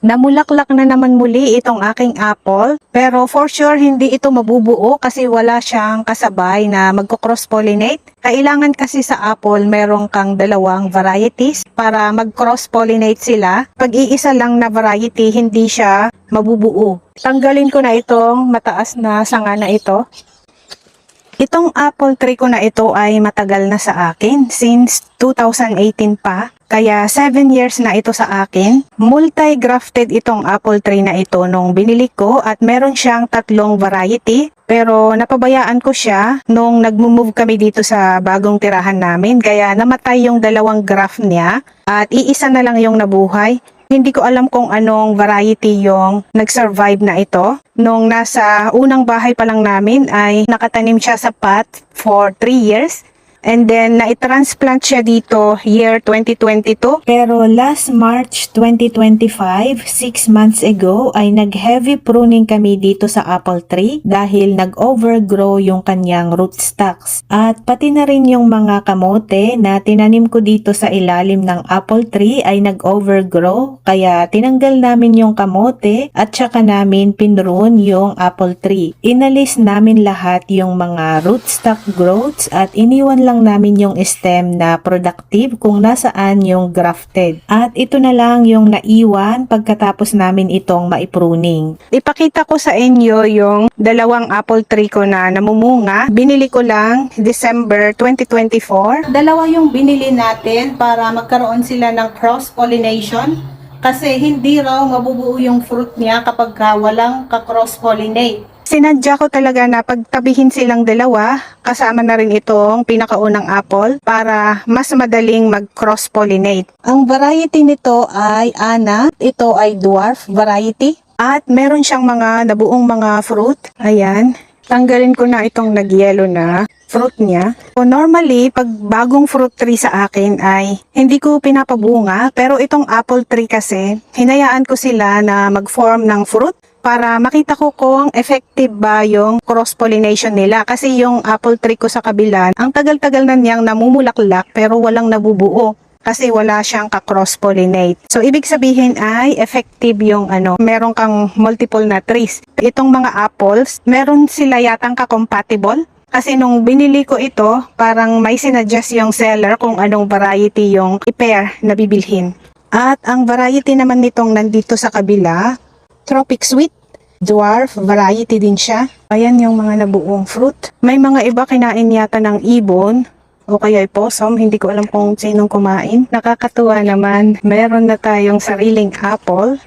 Namulaklak na naman muli itong aking apple, pero for sure hindi ito mabubuo kasi wala siyang kasabay na magko-cross-pollinate. Kailangan kasi sa apple merong kang dalawang varieties para mag-cross-pollinate sila. Pag iisa lang na variety, hindi siya mabubuo. Tanggalin ko na itong mataas na sanga na ito. Itong apple tree ko na ito ay matagal na sa akin since 2018 pa. Kaya 7 years na ito sa akin. Multi-grafted itong apple tree na ito nung binili ko at meron siyang tatlong variety. Pero napabayaan ko siya nung nagmo-move kami dito sa bagong tirahan namin. Kaya namatay yung dalawang graft niya at iisa na lang yung nabuhay. Hindi ko alam kung anong variety yung nag-survive na ito. Nung nasa unang bahay pa lang namin ay nakatanim siya sa pot for 3 years. And then, na-transplant siya dito year 2022. Pero last March 2025, 6 months ago, ay nag-heavy pruning kami dito sa apple tree dahil nag-overgrow yung kanyang rootstocks. At pati na rin yung mga kamote na tinanim ko dito sa ilalim ng apple tree ay nag-overgrow. Kaya tinanggal namin yung kamote at saka namin pinrune yung apple tree. Inalis namin lahat yung mga rootstock growths at iniwan lang namin yung stem na productive kung nasaan yung grafted. At ito na lang yung naiwan pagkatapos namin itong maipruning. Ipakita ko sa inyo yung dalawang apple tree ko na namumunga. Binili ko lang December 2024. Dalawa yung binili natin para magkaroon sila ng cross-pollination. Kasi hindi raw mabubuo yung fruit niya kapag ka walang ka-cross-pollinate. Sinadya ko talaga na pagtabihin silang dalawa, kasama na rin itong pinakaunang apple para mas madaling mag-cross-pollinate. Ang variety nito ay Ana, ito ay dwarf variety. At meron siyang mga nabuong mga fruit. Ayan. Tanggalin ko na itong nagyelo na fruit niya. So normally, pag bagong fruit tree sa akin ay hindi ko pinapabunga. Pero itong apple tree kasi, hinayaan ko sila na mag-form ng fruit para makita ko kung effective ba yung cross-pollination nila. Kasi yung apple tree ko sa kabila, ang tagal-tagal na niyang namumulaklak pero walang nabubuo kasi wala siyang ka-cross-pollinate. So, ibig sabihin ay effective yung ano, meron kang multiple na trees. Itong mga apples, meron sila yatang ka-compatible. Kasi nung binili ko ito, parang may sinadjust yung seller kung anong variety yung i-pair na bibilhin. At ang variety naman nitong nandito sa kabila, Tropic Sweet. Dwarf variety din siya. Ayan yung mga nabuong fruit. May mga iba kinain yata ng ibon o kaya possum. Hindi ko alam kung sinong kumain. Nakakatuwa naman. Meron na tayong sariling apple.